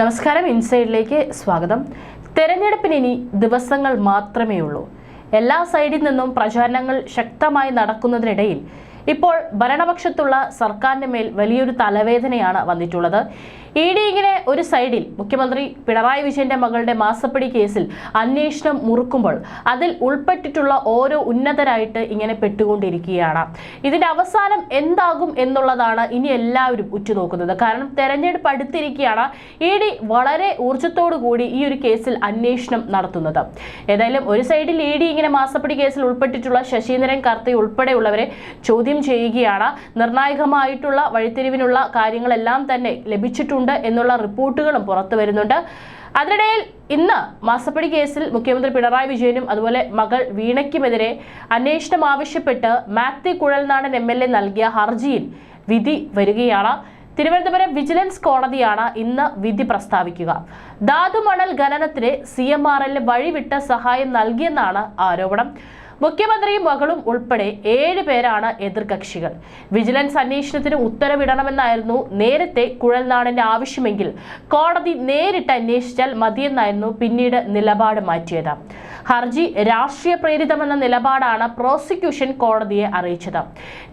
നമസ്കാരം ഇൻസൈഡിലേക്ക് സ്വാഗതം. തെരഞ്ഞെടുപ്പിന് ഇനി ദിവസങ്ങൾ മാത്രമേ ഉള്ളൂ. എല്ലാ സൈഡിൽ നിന്നും പ്രചാരണങ്ങൾ ശക്തമായി നടക്കുന്നതിനിടയിൽ ഇപ്പോൾ ഭരണപക്ഷത്തുള്ള സർക്കാരിന്റെ മേൽ വലിയൊരു തലവേദനയാണ് വന്നിട്ടുള്ളത്. ഇ ഡി ഒരു സൈഡിൽ മുഖ്യമന്ത്രി പിണറായി വിജയന്റെ മകളുടെ മാസപ്പടി കേസിൽ അന്വേഷണം മുറുക്കുമ്പോൾ അതിൽ ഉൾപ്പെട്ടിട്ടുള്ള ഓരോ ഉന്നതരായിട്ട് ഇങ്ങനെ പെട്ടുകൊണ്ടിരിക്കുകയാണ്. ഇതിന്റെ അവസാനം എന്താകും എന്നുള്ളതാണ് ഇനി എല്ലാവരും ഉറ്റുനോക്കുന്നത്. കാരണം തെരഞ്ഞെടുപ്പ് അടുത്തിരിക്കുകയാണ്. ഇ ഡി വളരെ ഊർജത്തോടു കൂടി ഈ ഒരു കേസിൽ അന്വേഷണം നടത്തുന്നത്. ഏതായാലും ഒരു സൈഡിൽ ഇ ഡി ഇങ്ങനെ മാസപ്പടി കേസിൽ ഉൾപ്പെട്ടിട്ടുള്ള ശശീന്ദ്രൻ കർത്തി ഉൾപ്പെടെയുള്ളവരെ ചോദ്യം ചെയ്യുകയാണ്. നിർണായകമായിട്ടുള്ള വഴിത്തിരിവിനുള്ള കാര്യങ്ങളെല്ലാം തന്നെ ലഭിച്ചിട്ടുണ്ട്. എന്നുള്ള റിപ്പോർട്ടുകളും പുറത്തു വരുന്നുണ്ട്. അതിനിടയിൽ ഇന്ന് മാസപ്പടി കേസിൽ മുഖ്യമന്ത്രി പിണറായി വിജയനും അതുപോലെ മകൾ വീണയ്ക്കുമെതിരെ അന്വേഷണം ആവശ്യപ്പെട്ട് Mathew Kuzhalnadan M L A നൽകിയ ഹർജിയിൽ വിധി വരികയാണ്. തിരുവനന്തപുരം വിജിലൻസ് കോടതിയാണ് ഇന്ന് വിധി പ്രസ്താവിക്കുക. ധാതുമണൽ ഖനനത്തിന് സി എം ആർ എല്ലിന് വഴിവിട്ട സഹായം നൽകിയെന്നാണ് ആരോപണം. മുഖ്യമന്ത്രിയും മകളും ഉൾപ്പെടെ ഏഴ് പേരാണ് എതിർകക്ഷികൾ വിജിലൻസ് അന്വേഷണത്തിന് ഉത്തരവിടണമെന്നായിരുന്നു നേരത്തെ കുഴൽനാടന്റെ ആവശ്യമെങ്കിൽ കോടതി നേരിട്ട് അന്വേഷിച്ചാൽ മതിയെന്നായിരുന്നു പിന്നീട് നിലപാട് മാറ്റിയത്. ഹർജി രാഷ്ട്രീയ പ്രേരിതമെന്ന നിലപാടാണ് പ്രോസിക്യൂഷൻ കോടതിയെ അറിയിച്ചത്.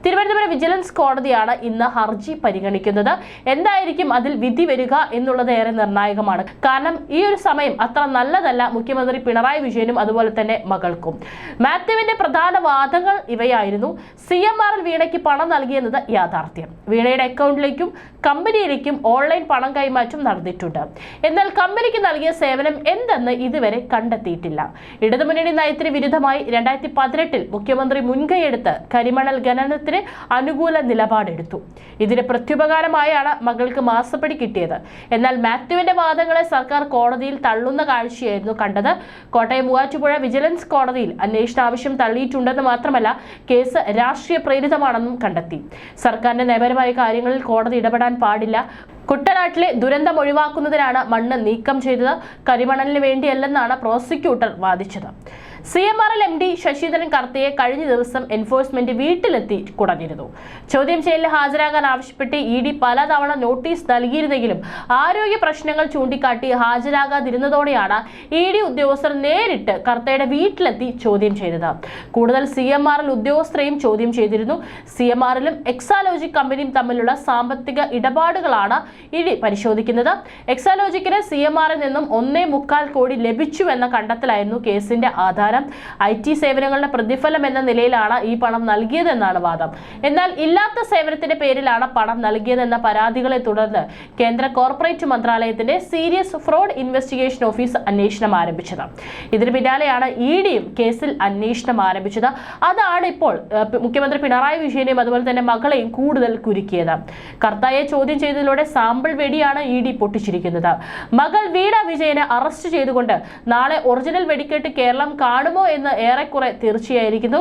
തിരുവനന്തപുരം വിജിലൻസ് കോടതിയാണ് ഇന്ന് ഹർജി പരിഗണിക്കുന്നത്. എന്തായിരിക്കും അതിൽ വിധി വരിക എന്നുള്ളത് ഏറെ നിർണായകമാണ്. കാരണം ഈ ഒരു സമയം അത്ര നല്ലതല്ല മുഖ്യമന്ത്രി പിണറായി വിജയനും അതുപോലെ തന്നെ മകൾക്കും. മാത്യുവിന്റെ പ്രധാന വാദങ്ങൾ ഇവയായിരുന്നു. സി എം ആർ എൽ വീണയ്ക്ക് പണം നൽകിയെന്നത് യാഥാർത്ഥ്യം. വീണയുടെ അക്കൗണ്ടിലേക്കും കമ്പനിയിലേക്കും ഓൺലൈൻ പണം കൈമാറ്റം നടന്നിട്ടുണ്ട്. എന്നാൽ കമ്പനിക്ക് നൽകിയ സേവനം എന്തെന്ന് ഇതുവരെ കണ്ടെത്തിയിട്ടില്ല. ഇടതുമുന്നണി നയത്തിന് വിരുദ്ധമായി രണ്ടായിരത്തി പതിനെട്ടിൽ മുഖ്യമന്ത്രി മുൻകൈയെടുത്ത് കരിമണൽ ഖനനത്തിന് അനുകൂല നിലപാടെടുത്തു. ഇതിന് പ്രത്യുപകാരമായാണ് മകൾക്ക് മാസപ്പടി കിട്ടിയത്. എന്നാൽ മാത്യുവിന്റെ വാദങ്ങളെ സർക്കാർ കോടതിയിൽ തള്ളുന്ന കാഴ്ചയായിരുന്നു കണ്ടത്. കോട്ടയം മൂവാറ്റുപുഴ വിജിലൻസ് കോടതിയിൽ അന്വേഷണ ആവശ്യം തള്ളിയിട്ടുണ്ടെന്ന് മാത്രമല്ല കേസ് രാഷ്ട്രീയ പ്രേരിതമാണെന്നും കണ്ടെത്തി. സർക്കാരിന്റെ നയപരമായ കാര്യങ്ങളിൽ കോടതി ഇടപെടാൻ പാടില്ല. കുട്ടനാട്ടിലെ ദുരന്തം ഒഴിവാക്കുന്നതിനാണ് മണ്ണ് നീക്കം ചെയ്തത്. കരിമണലിന് വേണ്ടിയല്ലെന്നാണ് prosecutor വാദിച്ചത്. C M R L M D Sasheendran കർത്തയെ കഴിഞ്ഞ ദിവസം എൻഫോഴ്സ്മെന്റ് വീട്ടിലെത്തി കുടഞ്ഞിരുന്നു. ചോദ്യം ചെയ്യലിൽ ഹാജരാകാൻ ആവശ്യപ്പെട്ട് ഇ ഡി പലതവണ നോട്ടീസ് നൽകിയിരുന്നെങ്കിലും ആരോഗ്യ പ്രശ്നങ്ങൾ ചൂണ്ടിക്കാട്ടി ഹാജരാകാതിരുന്നതോടെയാണ് ഇ ഡി ഉദ്യോഗസ്ഥർ നേരിട്ട് കർത്തയുടെ വീട്ടിലെത്തി ചോദ്യം ചെയ്തത്. കൂടുതൽ സി എം ആർ എൽ ഉദ്യോഗസ്ഥരെയും ചോദ്യം ചെയ്തിരുന്നു. സി എം ആർ എല്ലും എക്സാലോജി കമ്പനിയും തമ്മിലുള്ള സാമ്പത്തിക ഇടപാടുകളാണ് ഇ ഡി പരിശോധിക്കുന്നത്. എക്സാലോജിക്കിന് സി എം ആറിൽ നിന്നും ഒന്നേ മുക്കാൽ കോടി ലഭിച്ചു എന്ന കണ്ടെത്തലായിരുന്നു കേസിന്റെ ആധാരം. ഐ ടി സേവനങ്ങളുടെ പ്രതിഫലം എന്ന നിലയിലാണ് ഈ പണം നൽകിയതെന്നാണ് വാദം. എന്നാൽ ഇല്ലാത്ത സേവനത്തിന്റെ പേരിലാണ് പണം നൽകിയതെന്ന പരാതികളെ തുടർന്ന് കേന്ദ്ര കോർപ്പറേറ്റ് മന്ത്രാലയത്തിന്റെ സീരിയസ് ഫ്രോഡ് ഇൻവെസ്റ്റിഗേഷൻ ഓഫീസ് അന്വേഷണം ആരംഭിച്ചത്. ഇതിന് പിന്നാലെയാണ് ഇ ഡിയും കേസിൽ അന്വേഷണം ആരംഭിച്ചത്. അതാണ് ഇപ്പോൾ മുഖ്യമന്ത്രി പിണറായി വിജയനെയും അതുപോലെ തന്നെ മകളെയും കൂടുതൽ കുരുക്കിയത്. കർത്തായെ ചോദ്യം ചെയ്തതിലൂടെ സാമ്പിൾ വെടിയാണ് ഇ ഡി പൊട്ടിച്ചിരിക്കുന്നത്. മകൾ വീണ വിജയനെ അറസ്റ്റ് ചെയ്തുകൊണ്ട് നാളെ ഒറിജിനൽ വെടിക്കെട്ട് കേരളം കാണുമോ എന്ന് ഏറെക്കുറെ തീർച്ചയായിരിക്കുന്നു.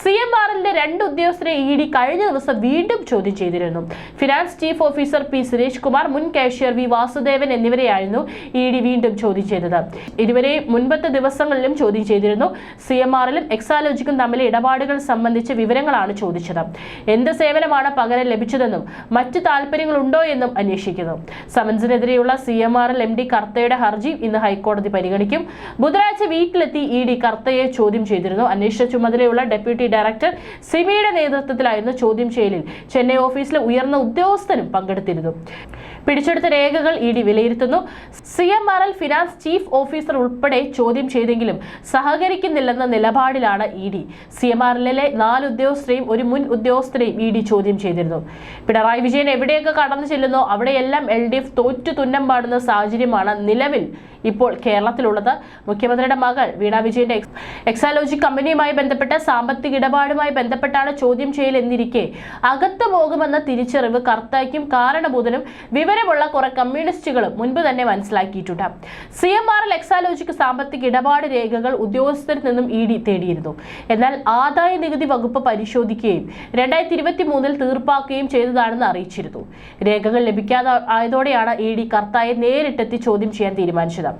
സി എം ആറിന്റെ രണ്ട് ഉദ്യോഗസ്ഥരെ ഇ ഡി കഴിഞ്ഞ ദിവസം വീണ്ടും ചോദ്യം ചെയ്തിരുന്നു. Finance chief officer P Suresh Kumar മുൻ കാഷ്യർ വി വാസുദേവൻ എന്നിവരെയായിരുന്നു ഇ ഡി വീണ്ടും ചോദ്യം ചെയ്തത്. ഇരുവരെ മുൻപത്തെ ദിവസങ്ങളിലും ചോദ്യം ചെയ്തിരുന്നു. സി എം ആറിലും എക്സാലോജിക്കും തമ്മിലെ ഇടപാടുകൾ സംബന്ധിച്ച വിവരങ്ങളാണ് ചോദിച്ചത്. എന്ത് സേവനമാണ് പകരം ലഭിച്ചതെന്നും മറ്റു താല്പര്യങ്ങളുണ്ടോ എന്നും അന്വേഷിക്കുന്നു. സമൻസിനെതിരെയുള്ള C M R L M D കർത്തയുടെ ഹർജി ഇന്ന് ഹൈക്കോടതി പരിഗണിക്കും. ബുധനാഴ്ച വീട്ടിലെത്തി ഇ ഡി കർത്തയെ ചോദ്യം ചെയ്തിരുന്നു. അന്വേഷണ ചുമതലയുള്ള ഡെപ്യൂട്ടി ഡയറക്ടർ സിമിയുടെ നേതൃത്വത്തിലായിരുന്നു ചോദ്യം ചെയ്യലിൽ. ചെന്നൈ ഓഫീസിലെ ഉയർന്ന ഉദ്യോഗസ്ഥനും പങ്കെടുത്തിരുന്നു. പിടിച്ചെടുത്ത രേഖകൾ ഇ ഡി വിലയിരുത്തുന്നു. C M R L finance chief officer ഉൾപ്പെടെ ചോദ്യം ചെയ്തെങ്കിലും സഹകരിക്കുന്നില്ലെന്ന നിലപാടിലാണ് E D. C M R എല്ലിലെ നാല് ഉദ്യോഗസ്ഥരെയും ഒരു മുൻ ഉദ്യോഗസ്ഥരെയും ഇ ഡി ചോദ്യം ചെയ്തിരുന്നു. പിണറായി വിജയൻ എവിടെയൊക്കെ കടന്നു ചെല്ലുന്നോ അവിടെയെല്ലാം എൽ ഡി എഫ് തോറ്റു തുന്നം പാടുന്ന സാഹചര്യമാണ് നിലവിൽ ഇപ്പോൾ കേരളത്തിലുള്ളത്. മുഖ്യമന്ത്രിയുടെ മകൾ വീണ വിജയന്റെ എക്സ് എക്സാലോജി കമ്പനിയുമായി ബന്ധപ്പെട്ട സാമ്പത്തിക ഇടപാടുമായി ബന്ധപ്പെട്ടാണ് ചോദ്യം ചെയ്യൽ എന്നിരിക്കെ അകത്ത് പോകുമെന്ന തിരിച്ചറിവ് കാരണബോധനം കാരണബോധനും വിവരമുള്ള കുറെ കമ്മ്യൂണിസ്റ്റുകളും മുൻപ് തന്നെ മനസ്സിലാക്കിയിട്ടുണ്ട്. C M R L Exalogic സാമ്പത്തിക ഇടപാട് രേഖകൾ ഉദ്യോഗസ്ഥരിൽ നിന്നും ഇ ഡി തേടിയിരുന്നു. എന്നാൽ ആദായ നികുതി വകുപ്പ് പരിശോധിക്കുകയും രണ്ടായിരത്തി ഇരുപത്തി മൂന്നിൽ തീർപ്പാക്കുകയും ചെയ്തതാണെന്ന് അറിയിച്ചിരുന്നു. രേഖകൾ ലഭിക്കാതെ ആയതോടെയാണ് ഇ ഡി കർത്തായെ നേരിട്ടെത്തി ചോദ്യം ചെയ്യാൻ തീരുമാനിച്ചത്.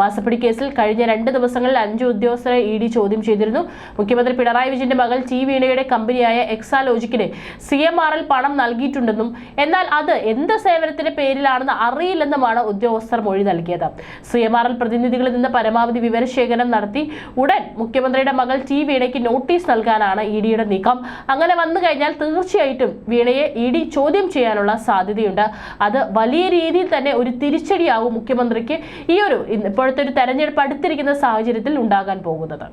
മാസപ്പടി കേസിൽ കഴിഞ്ഞ രണ്ട് ദിവസങ്ങളിൽ അഞ്ച് ഉദ്യോഗസ്ഥരെ ഇ ഡി ചോദ്യം ചെയ്തിരുന്നു. മുഖ്യമന്ത്രി പിണറായി വിജയന്റെ മകൾ ടി വീണയുടെ കമ്പനിയായ എക്സാലോജിക്കിന് സി എം ആർ എൽ പണം നൽകിയിട്ടുണ്ടെന്നും എന്നാൽ അത് എന്ത് സേവനത്തിന്റെ പേരിലാണെന്ന് അറിയില്ലെന്നുമാണ് ഉദ്യോഗസ്ഥർ മൊഴി നൽകിയത്. സി എം ആർ എൽ പ്രതിനിധികളിൽ നിന്ന് പരമാവധി വിവരശേഖരണം നടത്തി ഉടൻ മുഖ്യമന്ത്രിയുടെ മകൾ ടി വീണയ്ക്ക് നോട്ടീസ് നൽകാനാണ് ഇ ഡിയുടെ നീക്കം. അങ്ങനെ വന്നു കഴിഞ്ഞാൽ തീർച്ചയായിട്ടും വീണയെ ഇ ഡി ചോദ്യം ചെയ്യാനുള്ള സാധ്യതയുണ്ട്. അത് വലിയ രീതിയിൽ തന്നെ ഒരു തിരിച്ചടിയാകും മുഖ്യമന്ത്രിക്ക് ഈ ഒരു ഇപ്പോഴത്തെ ഒരു തെരഞ്ഞെടുപ്പ് അടുത്തിരിക്കുന്ന സാഹചര്യത്തിൽ ഉണ്ടാകാൻ പോകുന്നത്.